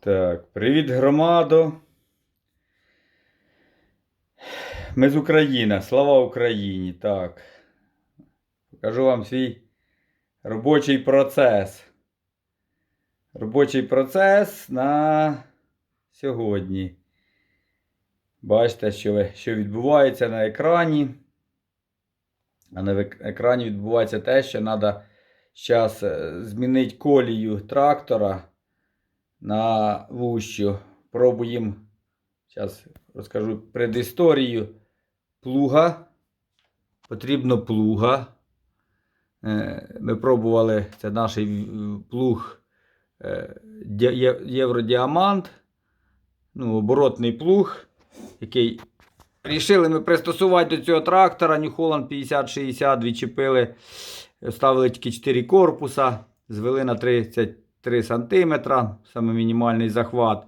Так, привіт, громадо. Ми з України. Слава Україні. Так. Покажу вам свій робочий процес. Робочий процес на сьогодні. Бачите, що, що відбувається на екрані. А на екрані відбувається те, що треба зараз змінити колію трактора на вущу. Пробуємо. Зараз розкажу предісторію плуга. Потрібно плуга. Е, Ми пробували, це наш е, плуг е, Євродіамант. Ну, оборотний плуг, який рішили ми пристосувати до цього трактора. New Holland 5060 відчепили, ставили тільки 4 корпуса, звели на 33 см, саме мінімальний захват.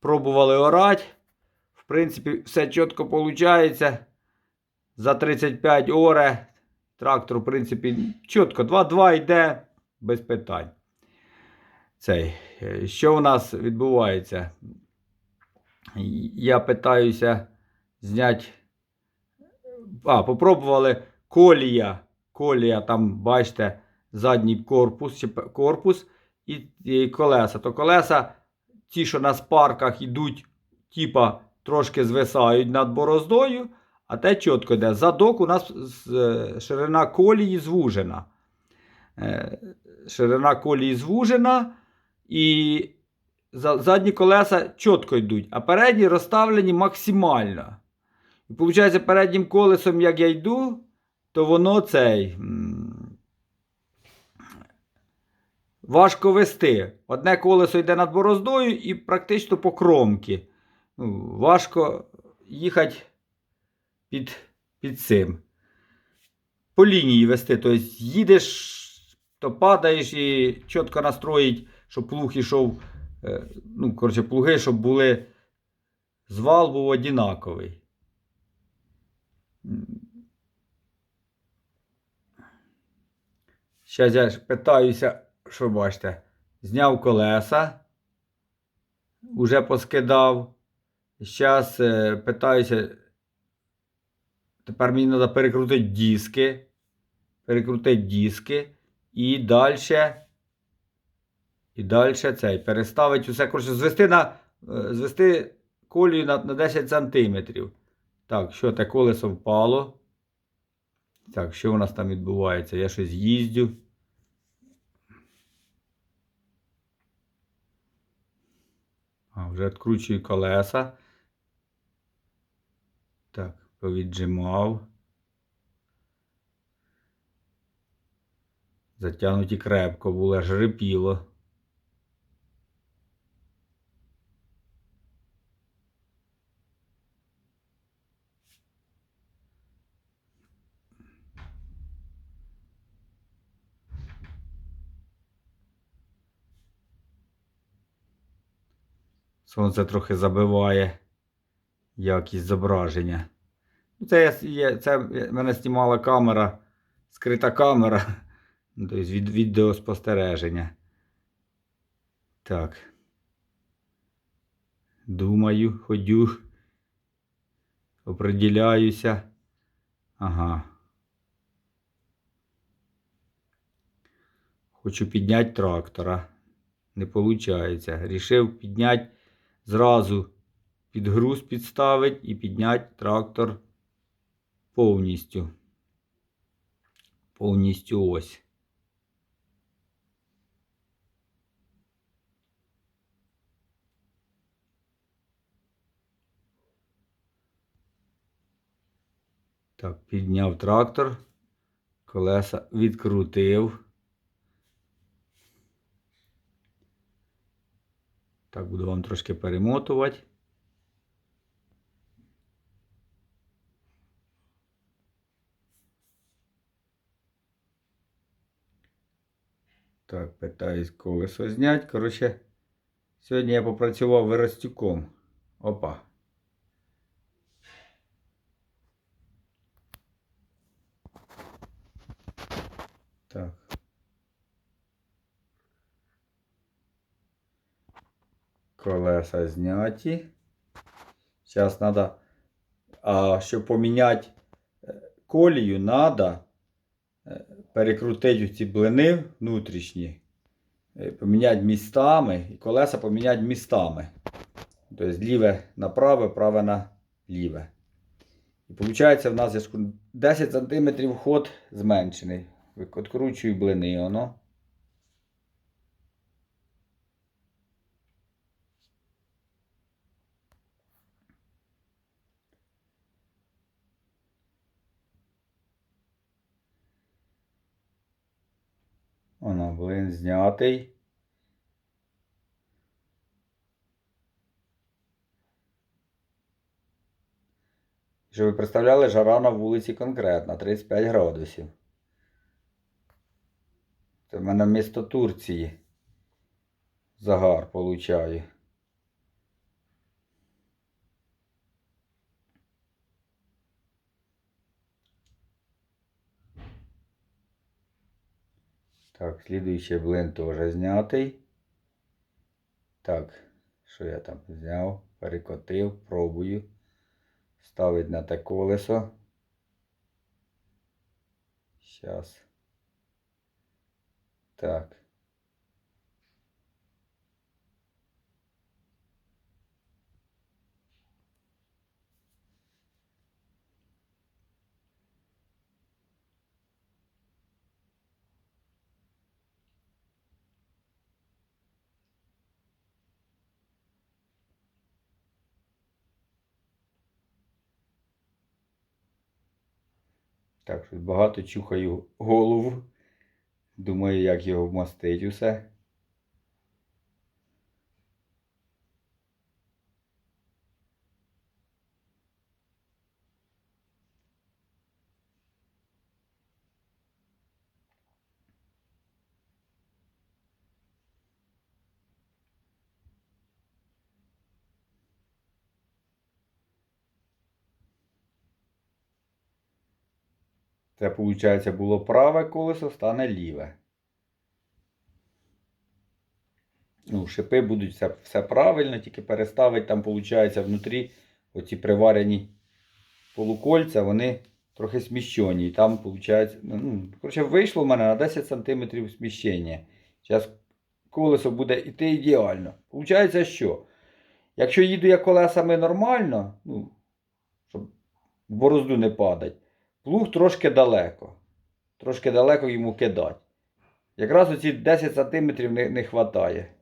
Пробували орати. В принципі, все чітко виходить. За 35 оре. Трактор, в принципі, чітко 2-2 йде без питань. Цей. е, Що у нас відбувається? Я питаюся зняти. А, попробували колія. Колія, там, бачите, задній корпус, корпус і, і колеса. То колеса, ті, що на спарках йдуть, типа, трошки звисають над бороздою, а те чітко йде. Задок у нас е, ширина колії звужена. Е, Ширина колії звужена, і задні колеса чітко йдуть, а передні розставлені максимально. І виходить, переднім колесом, як я йду, то воно цей. м, Важко вести. Одне колесо йде над бороздою і практично по кромки. Ну, важко їхати під, під цим. По лінії вести. Тобто їдеш, то падаєш і чітко настроїть, щоб плуг ішов. е, Ну, коротше, плуги, щоб були. Звал був однаковий. Зараз я питаюся, що бачите, зняв колеса, уже поскидав. Зараз е, питаюся, тепер мені треба перекрутити диски. Перекрутити диски. І далі. І далі цей. Переставити усе. Коротше, звести на, е, звести колію на, на 10 сантиметрів. Так, що те колесо впало. Так, що у нас там відбувається? Я щось їздю. А, вже відкручую колеса. Так, повіджимав. Затягнуті крепко було, аж рипіло. Сонце трохи забиває якість зображення. Ну, Це, я, це мене знімала камера, скрита камера, тобто від відеоспостереження. Так. Думаю, ходю, оприділяюся. Ага. Хочу підняти трактора. Не виходить. Рішив підняти зразу під груз підставити і підняти трактор повністю. Повністю ось. Так, підняв трактор, колеса відкрутив. Так, буду вам трошки перемотувати. Так, питаюсь колесо зняти. Коротше, сьогодні я попрацював виростюком. Опа. Так. Колеса зняті. Зараз треба. А щоб поміняти е, колію, треба перекрутити ці блини внутрішні. е, Поміняти містами і колеса поміняти містами. Тобто ліве на праве, праве на ліве. І виходить, в нас зв'язку 10 см ход зменшений. Відкручую блини, воно. Воно, блин, знятий. Щоб ви представляли, жара на вулиці конкретна 35 градусів. Це в мене місто Турції. Загар получаю. Так, слідуючий блин теж знятий. Так, що я там зняв? Перекотив, пробую. Ставить на те колесо. Сейчас. Так. Так, що багато чухаю голову. Думаю, як його вмастить усе. Це, виходить, було праве колесо, стане ліве. Ну, шипи будуть все, все правильно, тільки переставить там, виходить, внутрі оці приварені полукольця, вони трохи сміщені. І там, виходить, ну, коротше, вийшло в мене на 10 см сміщення. Зараз колесо буде йти ідеально. Получається, що? Якщо їду я колесами нормально, ну, щоб в борозду не падать, плуг трошки далеко. Трошки далеко йому кидати. Якраз оці 10 см не, не вистачає.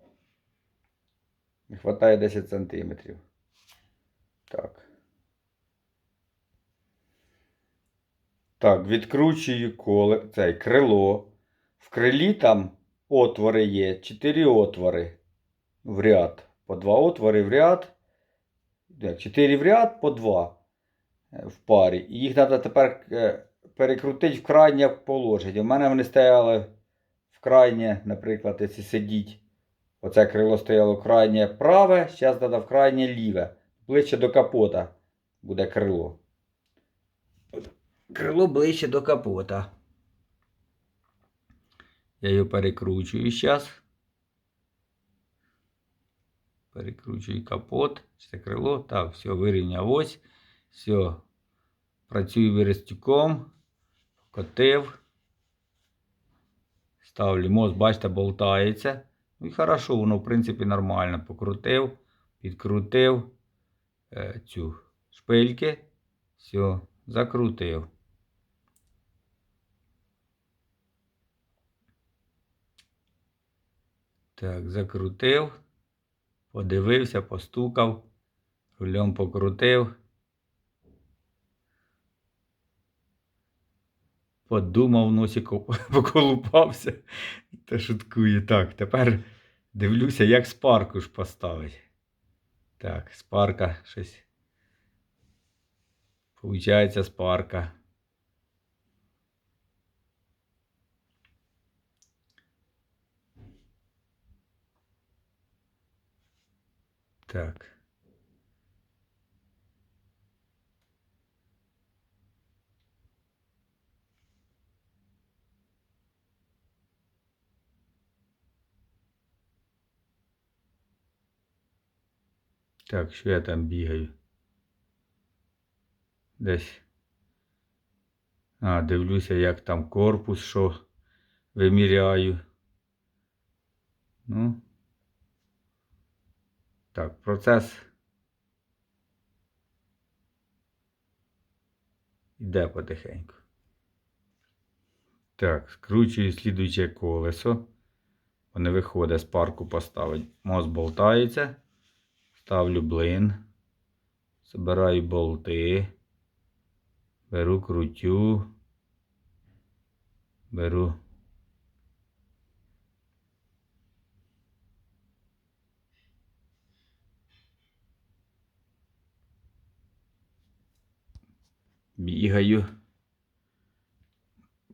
Не вистачає 10 см. Так. Так, відкручую коле, цей крило. В крилі там отвори є, 4 отвори в ряд. По 2 отвори в ряд. 4 в ряд по 2 в парі. І їх треба тепер е, перекрутити в крайнє положення. У мене вони стояли в крайнє, наприклад, якщо сидіть. Оце крило стояло крайнє праве, зараз треба в крайнє ліве. Ближче до капота буде крило. Крило ближче до капота. Я його перекручую зараз. Перекручую капот. Це крило. Так, все, вирівняв ось. Все. Працюю виростюком. Котив. Ставлю мост, бачите, болтається. Ну і хорошо, воно, в принципі, нормально. Покрутив, підкрутив е, цю шпильки. Все, закрутив. Так, закрутив, подивився, постукав, рулем покрутив. Подумав, носиком поколупався та шуткує. Так, тепер дивлюся, як спарку ж поставить. Так, спарка щось. Получається спарка. Так. Так, що я там бігаю? Десь. А, дивлюся, як там корпус, що виміряю. Ну. Так, процес. Іде потихеньку. Так, скручую слідуюче колесо. Вони виходить з парку поставить. Мост болтається. Ставлю блин. Забираю болти. Беру крутю. Беру. Бігаю.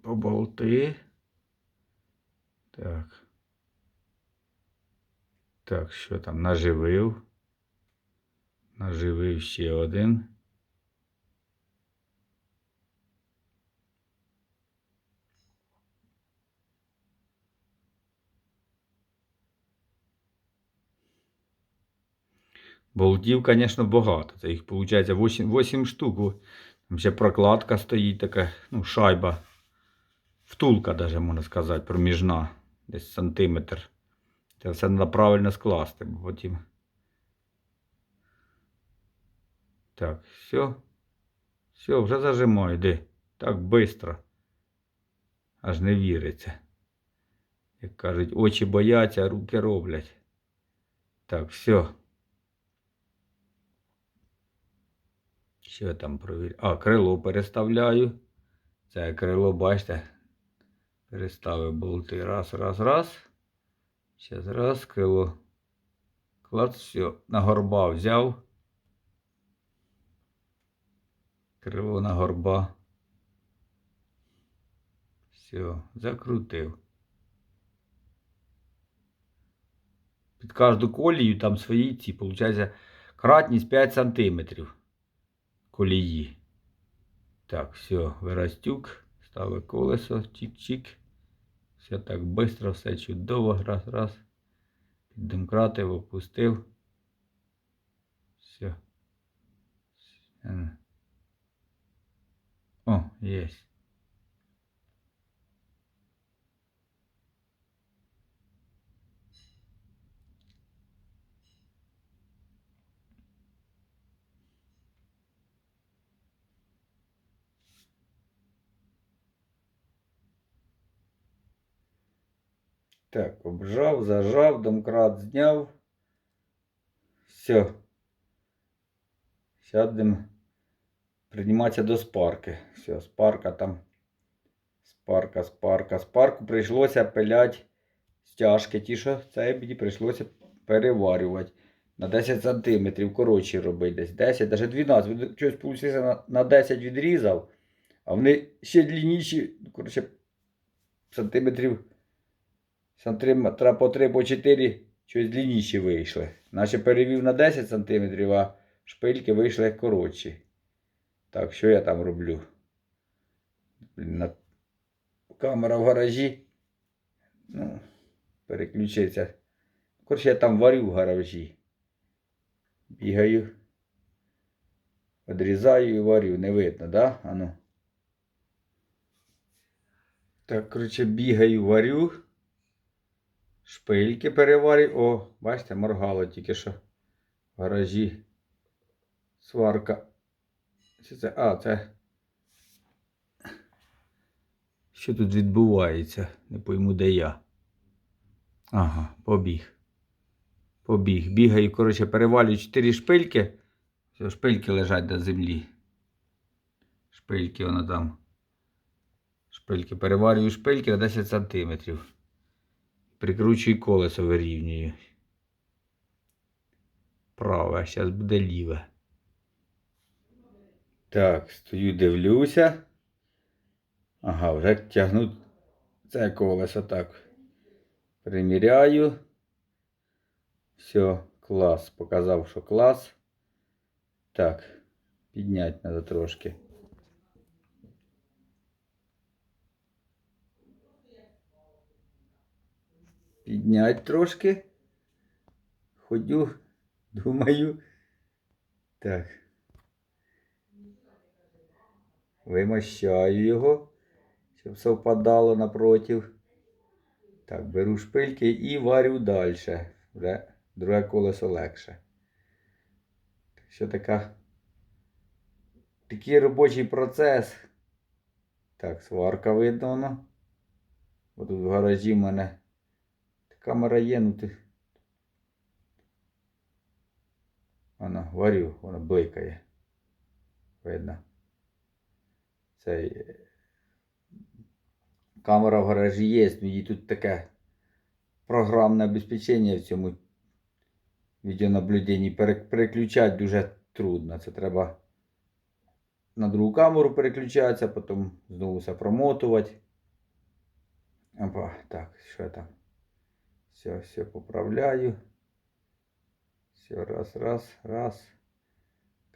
По болти. Так. Так, що там? Наживив. Наживив ще один. Болтів, звісно, багато. Це їх виходить 8, 8 штук. Там ще прокладка стоїть така, ну, шайба. Втулка, даже можна сказати, проміжна. Десь сантиметр. Це все треба правильно скласти, бо потім. Так, все. Все, вже зажимаю, йди. Так швидко. Аж не віриться. Як кажуть, очі бояться, руки роблять. Так, все. Що я там провірю? А, крило переставляю. Це крило, бачите, переставив болти. Раз, раз, раз. Зараз раз, крило. Клад, все. На горба взяв. Крило на горба. Все, закрутив. Під кожну колію там свої ці, виходить, кратність 5 сантиметрів колії. Так, все, виростюк, ставив колесо, чик-чик. Все так швидко, все чудово. Раз, раз. Піддомкратив, опустив. Все. О, єсть. Так, обжав, зажав, домкрат зняв. Все. Сядемо прийматися до спарки. Все, спарка там. Спарка, спарка. Спарку прийшлося пилять стяжки. Ті, що це мені прийшлося переварювати. На 10 сантиметрів коротші робити десь. 10, навіть 12. Щось получилося на, на 10 відрізав. А вони ще длинніші, ну, коротше, сантиметрів сантиметра по 3 по 4 щось длинніші вийшли. Наче перевів на 10 см, а шпильки вийшли коротші. Так, що я там роблю? На... Камера в гаражі. Ну, переключиться. Коротше, я там варю в гаражі. Бігаю. Одрізаю і варю. Не видно, да? Ану. Так, коротше, бігаю, варю. Шпильки переварю. О, бачите, моргало тільки що в гаражі. Сварка. Що це? А, це. Що тут відбувається? Не пойму, де я. Ага, побіг. Побіг. Бігаю, коротше, перевалюю 4 шпильки. Все, шпильки лежать на землі. Шпильки воно там. Шпильки. Переварюю шпильки на 10 сантиметрів. Прикручую колесо вирівнюю. Праве, зараз буде ліве. Так, стою, дивлюся. Ага, вже тягну це колесо так. Приміряю. Все, клас. Показав, що клас. Так, підняти треба трошки. Підняти трошки. Ходю, думаю, Так. Вимощаю його, щоб совпадало напротив. Так, беру шпильки і варю далі. Вже друге колесо легше. Що така. Такий робочий процес. Так, сварка видно воно. Бо тут в гаражі в мене камера є, ну ти. Воно варю, воно бликає. Видно. Цей е, камера в гаражі є, ну тут таке програмне обезпечення в цьому відеонаблюденні. Пере- Переключати дуже трудно. Це треба на другу камеру переключатися, потім знову все промотувати. Опа, так, що там? Все, все поправляю. Все, раз, раз, раз.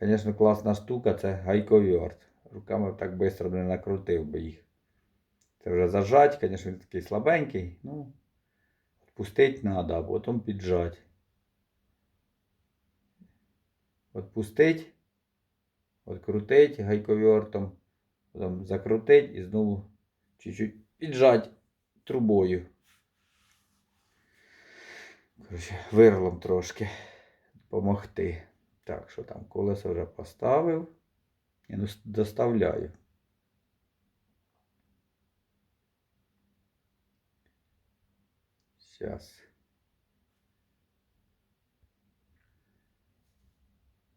Звісно, класна штука, це гайковерт. Руками так швидко не накрутив би їх. Це вже зажать, звісно, він такий слабенький. Ну, відпустити треба, а потім піджати. Відпустити, відкрутить гайковертом, потім закрутить і знову чуть-чуть піджать трубою. Короче, вирлом трошки допомогти. Так, що там, колесо вже поставив. Я доставляю. Сейчас.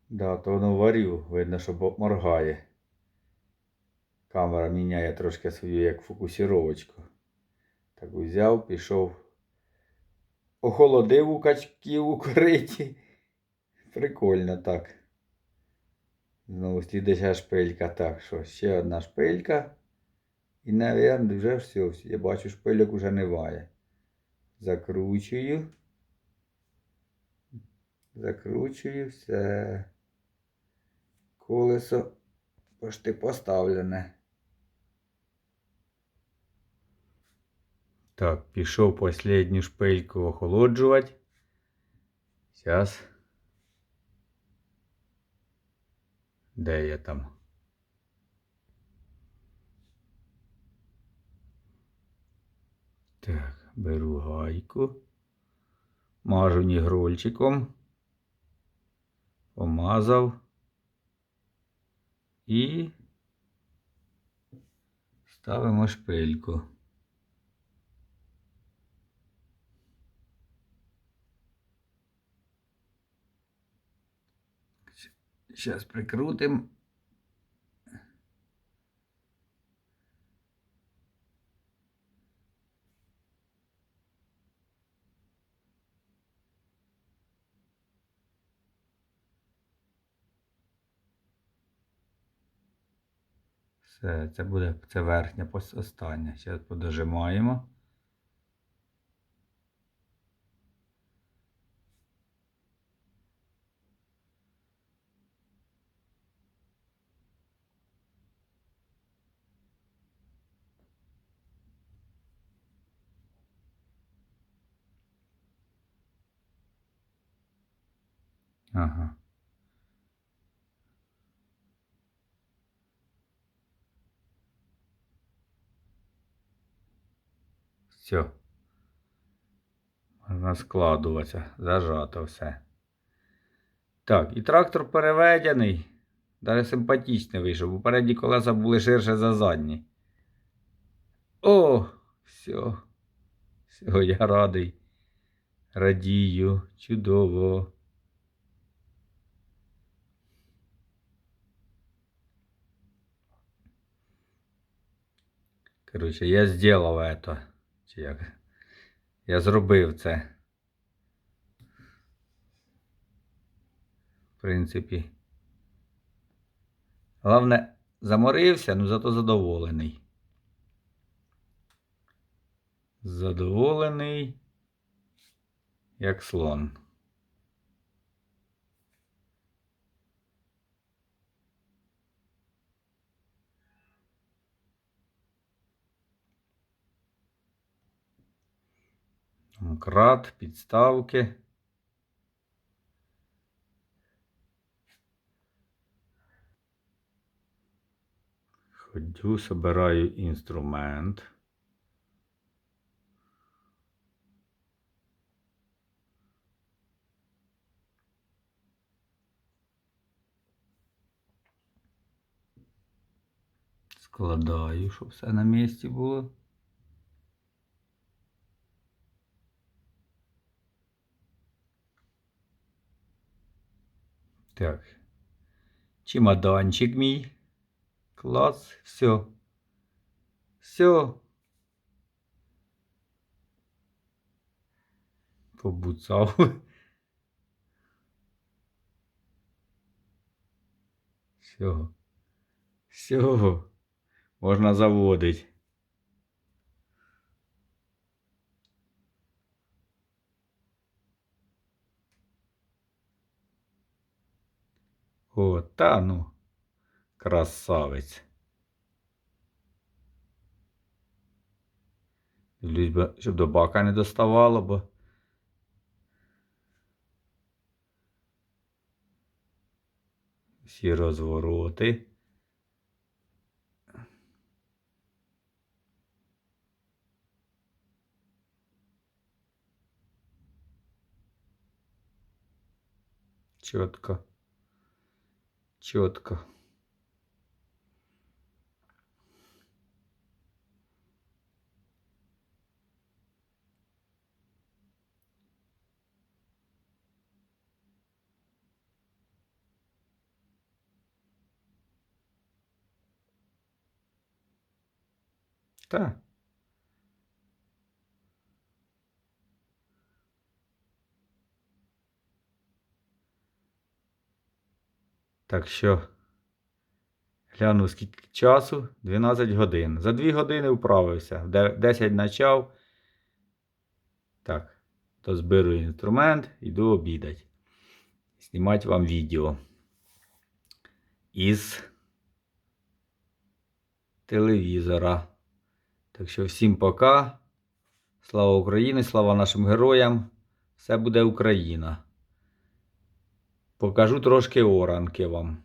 Да, то воно варю, видно, що моргає. Камера міняє трошки свою як фокусіровочку. Так взяв, пішов. Охолодив у качків у кориті. Прикольно так. Знову слідуюча шпилька. Так, що ще одна шпилька. І, мабуть, вже все. Я бачу, шпильок уже немає. Закручую. Закручую все. Колесо почти поставлене. Так, пішов останню шпильку охолоджувати. Зараз. Де я там? Так, беру гайку. Мажу нігрольчиком. Помазав. І ставимо шпильку. Сейчас прикрутим. Все, це буде це верхня остання. Зараз подожимаємо. Ага. Все. Можна складуватися. Зажато все. Так, і трактор переведений. Даже симпатичний вийшов, бо передні колеса були ширше за задні. О, все. Все, я радий. Радію. Чудово. Короче, я сделал это. Чи як? Я зробив це. В принципі. Головне, заморився, ну зато задоволений. Задоволений, як слон. крат, підставки. Ходю, собираю інструмент. Складаю, щоб все на місці було. Так. Чемоданчик мій. Клас. Все. Все. Побуцав. Все. Все. Можна заводить. О, та ну. Красавець. Дивлюсь, щоб до бака не доставало, бо. Всі розвороти. Чітко. Чітко. Так. Так що гляну скільки часу 12 годин. За 2 години вправився. 10 почав. Так, то зберу інструмент, йду обідати. Знімати вам відео із телевізора. Так що всім пока. Слава Україні, слава нашим героям. Все буде Україна. Покажу трошки оранки вам.